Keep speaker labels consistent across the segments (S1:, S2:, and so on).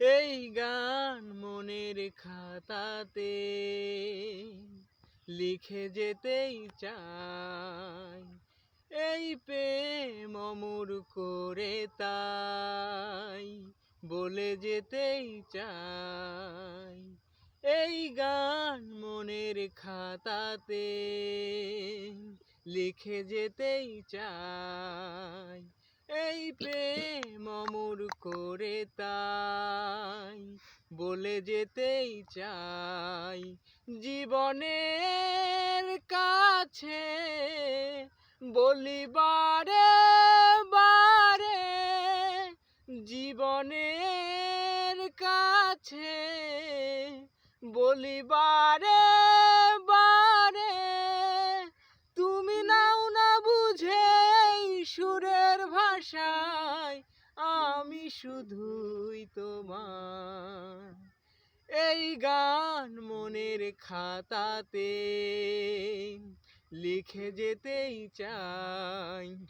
S1: এই গান মনের খাতাতে লিখে যেতেই চাই। এই প্রেম অমর করে তাই বলে যেতেই চাই। এই গান মনের খাতাতে লিখে যেতেই চাই। এই প্রেম অমর করে তাই, বলে যেতেই চাই। জীবনের কাছে বলিবারে বারে জীবনের কাছে বলিবারে শুধুই তোমার। এই গান মনের খাতাতে লিখে যেতেই চাই।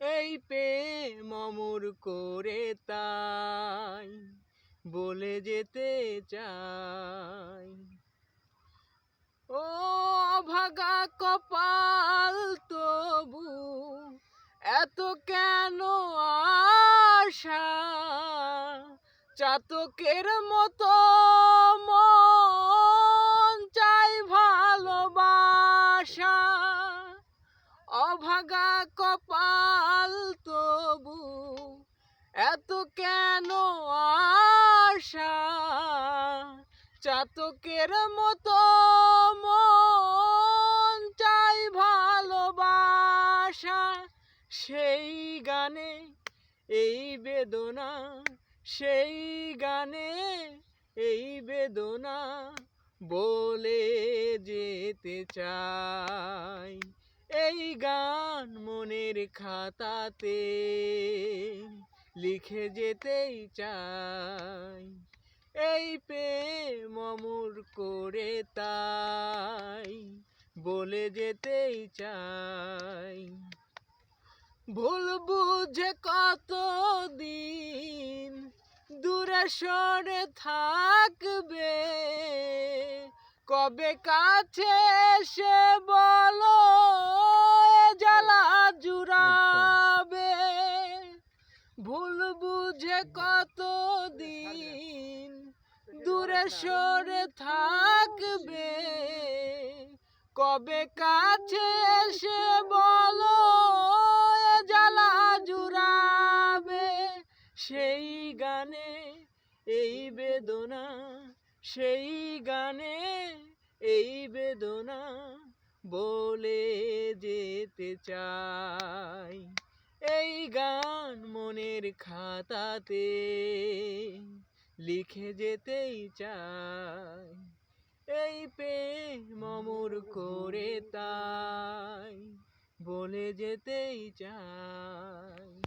S1: এই প্রেম অমর করে তাই বলে যেতে চাই। ও ভাগা কপাল তবু এত কেন আশা? চাতকের মতো মন চাই ভালোবাসা। অভাগা কপাল তবু এত কেন আশা? চাতকের মতো মন চাই ভালোবাসা। সেই গানে এই বেদনা সেই গানে এই বেদনা বলে যেতে চাই। এই গান মনের খাতাতে লিখে যেতেই চাই। এই প্রেম অমর করে তাই বলে যেতেই চাই। ভুল বুঝে কত দিন দূরে সরে থাকবে। কবে কাছে সে বলো জ্বালা জুড়াবে। ভুল বুঝে কত দিন দূরে সরে থাকবে। কবে কাছে সে বলো এই বেদনা, সেই গানে এই বেদনা বলে যেতে চাই। এই গান মনের খাতাতে লিখে যেতেই চাই। এই প্রেম অমর করে তাই বলে যেতেই চাই।